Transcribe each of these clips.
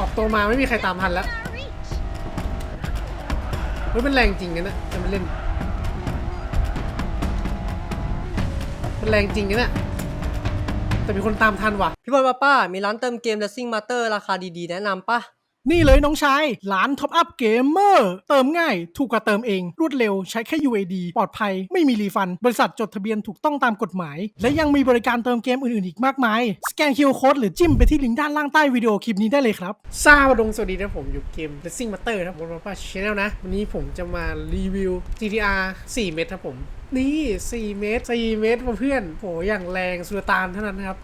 ออกตัวมาไม่มีใครตามทันแล้วเฮ้ยมันแรงจริงนะเนี่ยจะมาเล่น มันแรงจริงนะเนี่ยแต่มีคนตามทันว่ะ พี่บอลป้าป้า มีร้านเติมเกม Racing Master ราคาดีๆ แนะนำปะ นี่เลยน้องชาย ร้านท็อปอัพเกมเมอร์เติมง่าย ถูกกว่าเติมเอง รวดเร็วใช้แค่ UAD ปลอดภัย ไม่มีรีฟัน บริษัทจดทะเบียนถูกต้องตามกฎหมาย และยังมีบริการเติมเกมอื่น ๆ อีกมากมาย สแกน QR Code หรือจิ้มไปที่ลิงก์ด้านล่างใต้วิดีโอคลิปนี้ได้เลยครับซาบดงสวัสดีนะผมอยู่เกม Racing Master นะครับผมมาป้าชแนลนะ วันนี้ผมจะมารีวิว GTR 4 เมตรครับผม นี่ 4 เมตร 4 เมตรเพื่อนโหอย่างแรงสุลต่านเท่านั้นครับ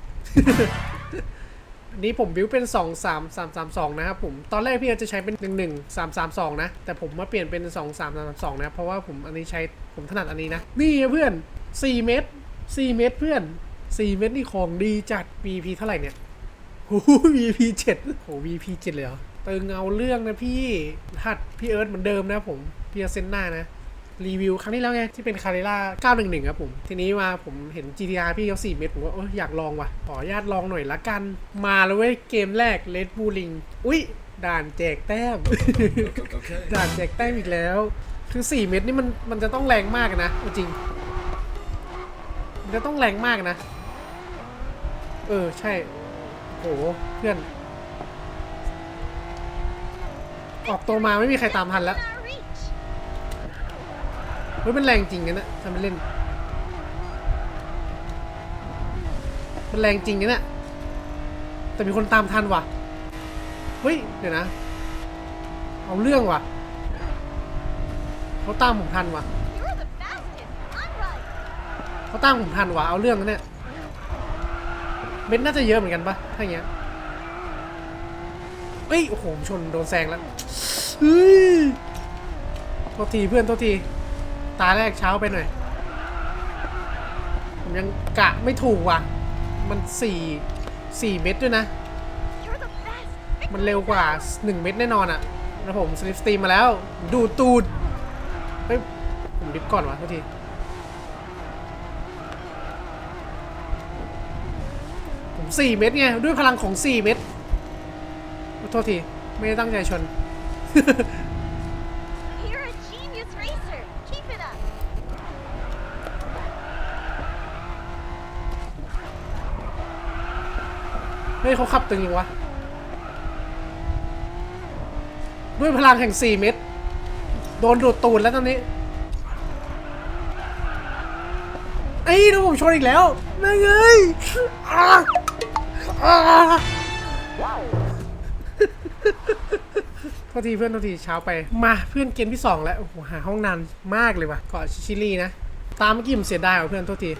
นี้ผมบิวเป็น 2 3 3 3 2 นะครับผม ตอนแรกพี่จะใช้เป็น 1 1 3 3 2 นะ แต่ผมมาเปลี่ยนเป็น 2 3 3 2นะ เพราะว่าผมอันนี้ใช้ ผมถนัดอันนี้นะ นี่เพื่อน 4 เมตร4เมตรเพื่อน 4 เมตรนี่ของดีจัด VP เท่าไหร่เนี่ยโอ้โห VP 7โอ้ VP 7เลยเหรอ เติงเอาเรื่องนะพี่หัดพี่เอิร์ธเหมือนเดิมนะผม พี่เซนหน้านะ รีวิวครั้งที่แล้วไง ที่เป็นคาริล่า911 ครับผม ทีนี้มาผมเห็น GTR พี่เขา4เมตรผมก็เอออยากลองว่ะ ขออนุญาตลองหน่อยละกัน มาแล้วเว้ย เกมแรก Red Bull Ring อุ้ยด่านแจกแต้ม ด่านแจกแต้มอีกแล้ว คือ 4 เมตรนี่มันมันจะต้องแรงมากนะเอาจริง มันจะต้องแรงมากนะ เออ ใช่โหเพื่อน ออกตัวมาไม่มีใครตามทันแล้ว เฮ้ยมันแรงจริงนะเนี่ยทำมันเล่น มันแรงจริงนะเนี่ยแต่มีคนตามทันว่ะ เฮ้ย เดี๋ยวนะ เอาเรื่องว่ะ เขาตามผมทันว่ะ เขาตามผมทันว่ะ เอาเรื่องนะเนี่ยเบนซ์น่าจะเยอะเหมือนกันปะถ้าอย่างเงี้ยเฮ้ย โอ้โห ชนโดนแซงแล้วเฮ้ยโทษทีเพื่อนโทษที ตาแรกเช้าไปหน่อย ผมยังกะไม่ถูกว่ะ มันสี่สี่เม็ดด้วยนะ มันเร็วกว่า1เม็ดแน่นอนอะแล้วผมสลิปสตรีมมาแล้ว ดูตูดเฮ้ยผมดิฟก่อนวะโทษทีผม4เม็ดไง ด้วยพลังของ4เม็ดโทษที ไม่ได้ตั้งใจชน ฮ้ยเขาขับตึงยังวะ ด้วยพลังแห่ง 4 เม็ดโดนดูดตูดแล้วตอนนี้ไอ้ดูผมชนอีกแล้วแม่งเอ้ยอ่าอ่าโทษทีเพื่อนโทษทีเช้าไป มาเพื่อนเกมที่ 2 แล้วโอ้โหหาห้องนานมากเลยว่ะเกาะชิลีนะ ตามเมื่อกี้ผมเสียดายว่ะเพื่อนโทษที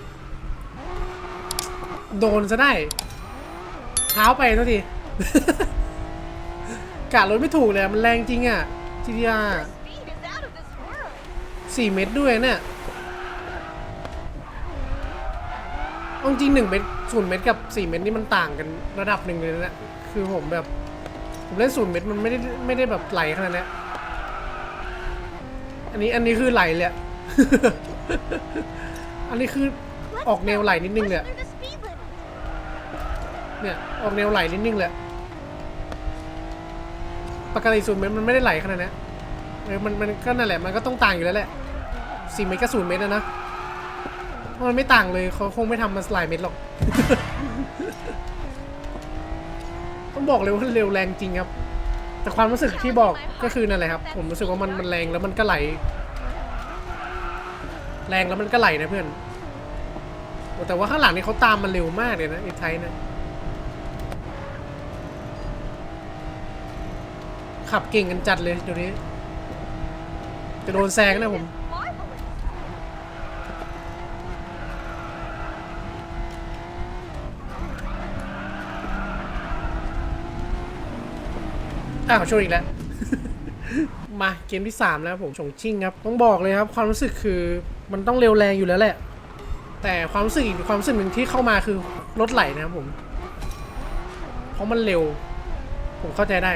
โดนซะได้ ช้าไปเท่าทีกะรถไม่ถูกเลยมันแรงจริงอะ GTR Speed is out of this world. 4เมตรด้วยเนี่ยเอาจริงหนึ่งเมตรศูนย์เมตรกับ4เมตรนี่มันต่างกันระดับหนึ่งเลยนะ คือผมแบบ ผมเล่นศูนย์เมตรมันไม่ได้ไม่ได้แบบไหลขนาดนี้อันนี้อันนี้คือไหลเลยอันนี้คือออกแนวไหลนิดนึงเลย เนี่ยออกแนวไหลนิดนึงเลยปกติศูนย์เมตรมันไม่ได้ไหลขนาดนี้นเออมันมันก็นั่นแหละมันก็ต้องต่างอยู่แล้วแหละสี่เมตรกับศูนย์เมตรนะนะมันไม่ต่างเลยเขาคงไม่ทำมาหลายเมตรหรอก ต้องบอกเลยว่าเร็วแรงจริงครับ แต่ความรู้สึกที่บอกก็คือนั่นแหละครับ ผมรู้สึกว่ามันมันแรงแล้วมันก็ไหล แรงแล้วมันก็ไหลนะเพื่อน แต่ว่าข้างหลังนี่เขาตามมันเร็วมากเลยนะไอ้ไทยนะ ขับเก่งกันจัดเลยเดี๋ยวนี้ จะโดนแซงนะผม อ้าวชนอีกแล้ว มาเกมที่ 3 แล้วผมชงชิ่งครับ ต้องบอกเลยครับ ความรู้สึกคือมันต้องเร็วแรงอยู่แล้วแหละ แต่ความรู้สึกอีกความรู้สึกหนึ่งที่เข้ามาคือรถไหลนะครับผม เพราะมันเร็ว ผมเข้าใจได้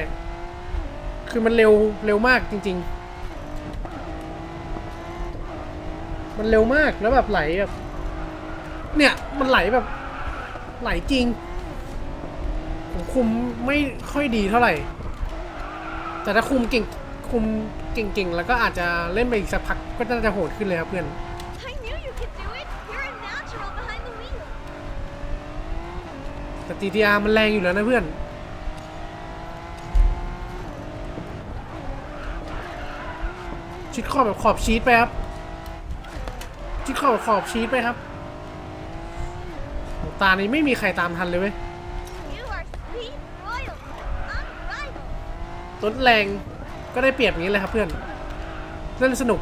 คือมันเร็วเร็วมากจริง ๆ มันเร็วมากแล้วแบบไหลแบบเนี่ยมันไหลแบบไหลจริงผมคุมไม่ค่อยดีเท่าไหร่ แต่ถ้าคุมเก่งคุมเก่งๆ แล้วก็อาจจะเล่นไปอีกสักพักก็น่าจะโหดขึ้นเลยครับเพื่อน I knew you could do it. You're a natural behind the wheel. แต่ GTR มันแรงอยู่แล้วนะเพื่อน ชิดขอบแบบขอบชีตไปครับชิดขอบแบบขอบชีตไปครับตานี้ไม่มีใครตามทันเลยเว้ยรถแรงก็ได้เปรียบอย่างนี้เลยครับเพื่อนเล่นสนุก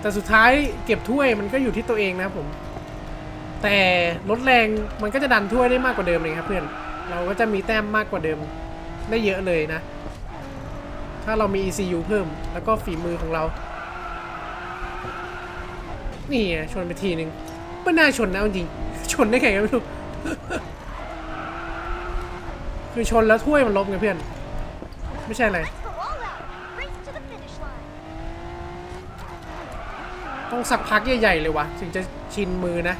แต่สุดท้ายเก็บถ้วยมันก็อยู่ที่ตัวเองนะครับผม แต่รถแรงมันก็จะดันถ้วยได้มากกว่าเดิมเลยครับเพื่อน เราก็จะมีแต้มมากกว่าเดิมได้เยอะเลยนะ ถ้าเรามี ECU เพิ่ม แล้วก็ฝีมือของเรา นี่ไงชนไปทีหนึ่งไม่น่าชนนะเอาจริง ชนได้ไงก็ไม่รู้ คือชนแล้วถ้วยมันลบไงเพื่อน ไม่ใช่อะไร ต้องสักพักใหญ่ๆเลยวะถึงจะชินมือนะ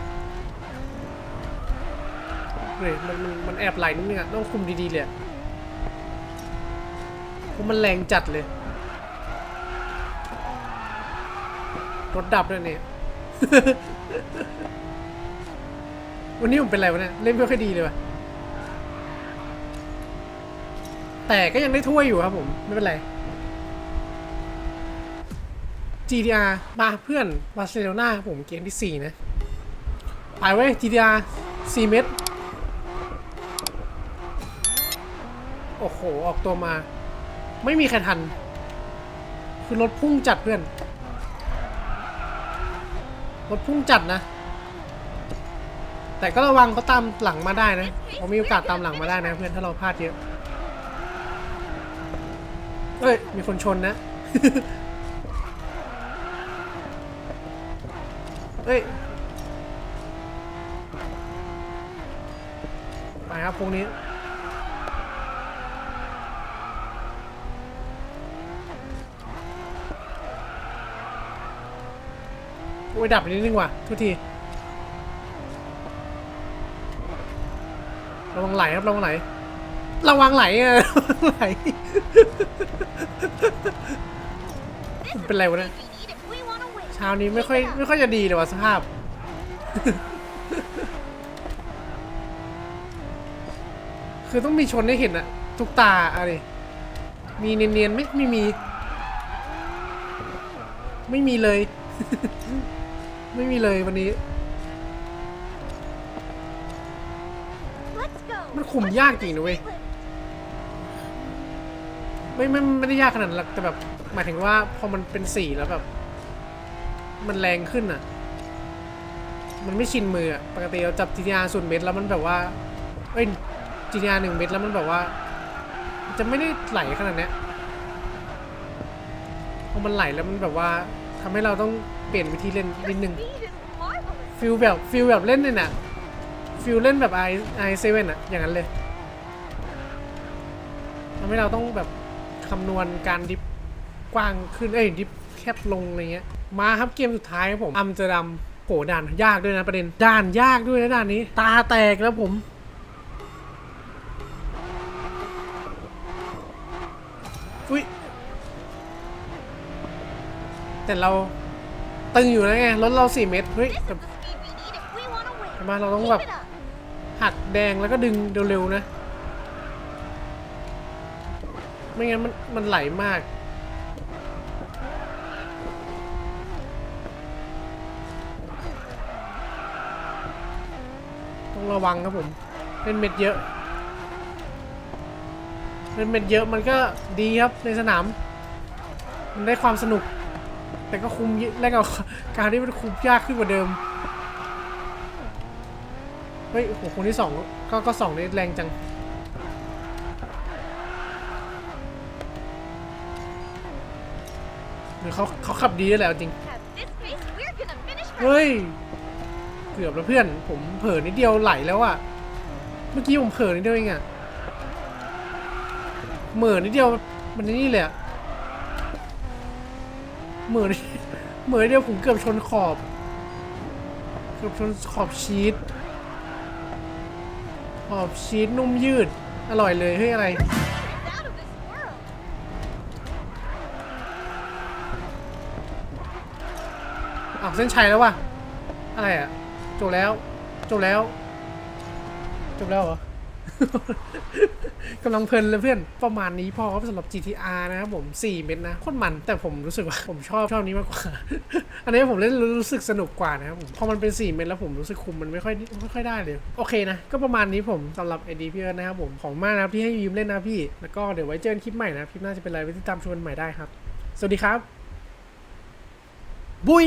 เฮ้ยมันมันแอบไหลนิดนึงอะต้องคุมดีๆเลยอะ ราะมันแรงจัดเลย รถดับด้วยเนี่ย วันนี้ผมเป็นไรวะเนี่ย เล่นไม่ค่อยดีเลยวะแต่ก็ยังได้ถ้วยอยู่ครับผม ไม่เป็นไร GTR มาเพื่อนบาร์เซโลนาผมเกมที่ 4 นะ ไปเว้ย GTR 4 เมตรโอ้โห ออกตัวมา ไม่มีใครทัน คือรถพุ่งจัดเพื่อน รถพุ่งจัดนะ แต่ก็ระวังเขาตามหลังมาได้นะเขามีโอกาสตามหลังมาได้นะเพื่อนถ้าเราพลาดเยอะเอ้ย มีคนชนนะ เอ้ย ไปครับพวกนี้ อ้ยดับไปนิดนึงว่ะทุกทีระวังไหลครับระวังไหลระวังไหลอะไหลเป็นไรวะเนี่ยเช้านี้ไม่ค่อยไม่ค่อยจะดีเลยว่ะสภาพคือต้องมีชนให้เห็นอะทุกตาอะไรมีเนียนๆไหมไม่มี ไม่มีเลย ไม่มีเลยวันนี้ Let's go. มันคุมยากจริงนะเว้ย ไม่ไม่ไม่ได้ยากขนาดนั้นหรอกแต่แบบหมายถึงว่าพอมันเป็นสีแล้วแบบ มันแรงขึ้นอะ มันไม่ชินมืออะปกติเราจับ GTR ศูนย์เมตรแล้วมันแบบว่า เอ้ย GTR หนึ่งเมตรแล้วมันแบบว่ามันจะไม่ได้ไหลขนาดเนี้ยพอมันไหลแล้วมันแบบว่าทำให้เราต้อง เปลี่ยนวิธีเล่นนิดนึงฟิลแบบฟิลแบบเล่นเนี่ยนะฟิลเล่นแบบ i i 7อะอย่างนั้นเลยทำให้เราต้องแบบคำนวณการดิฟกว้างขึ้นเอ้ยดิฟแคบลงอะไรเงี้ยมาครับเกมสุดท้ายครับผมอัมเตอร์ดัมโหด่านยากด้วยนะประเด็นด่านยากด้วยนะด่านนี้ ตาแตกแล้วผมอุ้ยแต่เรา ตึงอยู่นะไงรถเรา4เมตรเฮ้ย This แต่ is the speed we need if we want to win. ทำไมเราต้อง Keep แบบ it up. หักแดงแล้วก็ดึงเร็วๆนะ ไม่งั้นมันมันไหลมาก ต้องระวังครับผมเล่นเม็ดเยอะเล่นเม็ดเยอะมันก็ดีครับในสนาม มันได้ความสนุก แต่ก็คุมแลกกับการที่มันคุมยากขึ้นกว่าเดิม เฮ้ยโอ้โหคนที่สองก็ก็สองนี่แรงจัง หรือเขาเขาขับดีแล้วจริง เฮ้ย เกือบแล้วเพื่อน ผมเผลอนิดเดียวไหลแล้วอะเมื่อกี้ผมเผลอนิดเดียวเองอะเหม่อนิดเดียวมันนี่เลยอะ เหมือนเหมือนเดียวผมเกือบชนขอบ เกือบชนขอบชีสขอบชีสนุ่มยืด อร่อยเลยเฮ้ยอะไรออกเส้นชัยแล้ววะอะไรอะ จบแล้ว จบแล้ว จบแล้วเหรอ กำลังเพลินเลยเพื่อน ประมาณนี้พอครับสำหรับ GTR นะครับผม 4 เม็ดนะโคตรมันแต่ผมรู้สึกว่าผมชอบชอบนี้มากกว่า อันนี้ผมเล่นรู้สึกสนุกกว่านะครับผมพอมันเป็น 4 เม็ดแล้วผมรู้สึกคุมมันไม่ค่อยไม่ค่อยได้เลย โอเคนะ ก็ประมาณนี้ผมสำหรับ ID พี่เอิร์นะครับผมของมากนะครับที่ให้ยืมเล่นนะพี่ แล้วก็เดี๋ยวไว้เจอกันคลิปใหม่นะคลิปหน้าจะเป็นอะไรไว้ติดตามชมกันใหม่ได้ครับ สวัสดีครับ บุย